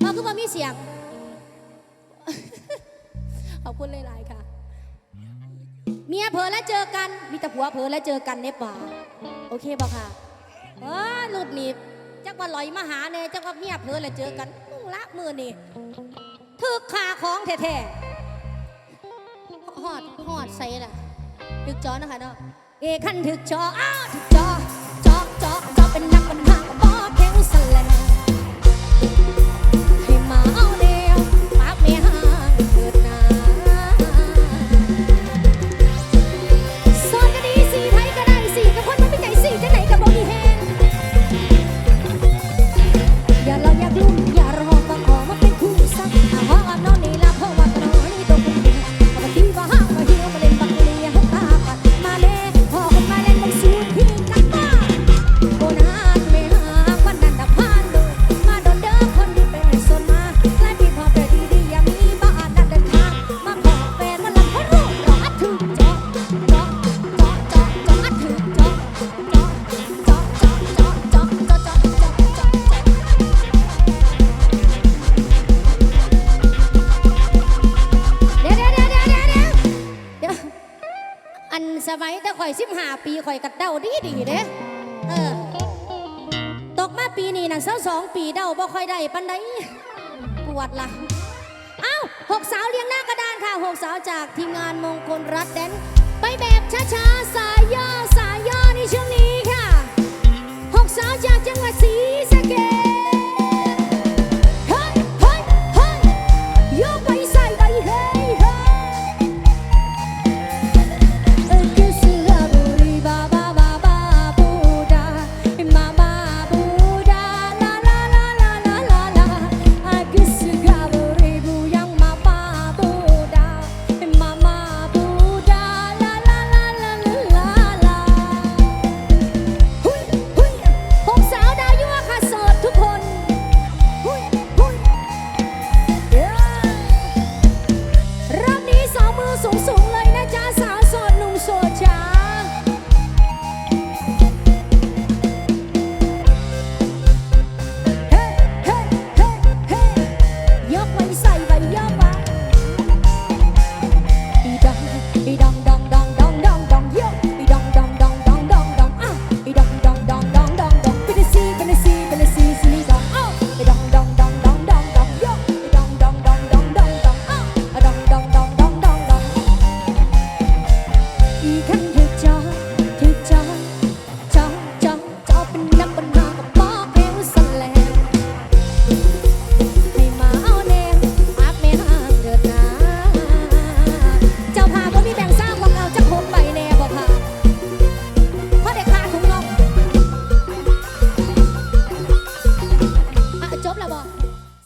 พ่อคือว่ามีเสียง ขอบคุณหลายๆค่ะ เมียเผลอแล้วเจอกัน มีแต่ผัวเผลอแล้วเจอกันในป่า โอเคป่ะค่ะเออหลุดหนีบจักว่าลอยมาหาเนี่ยจักว่าเมียเผลอแล้วเจอกันมึงละมือนี่ถือขาของแท้ๆหอดหอดใส่ล่ะถึกจอนะคะเนาะเอขั้นถึกจออ้าวถึกจอจอจอจอเป็นนักบันทางก็บอกแข็ง ดเดาดีดีเด้เออ ตกมาปีนี้น่ะเศร้าสองปีเดาบ่ค่อยได้ปันใดปวดละเอ้าหกสาวเรียงหน้ากระดานค่ะหกสาวจากทีมงานมงคลรัฐแดน ไปแบบช้าๆ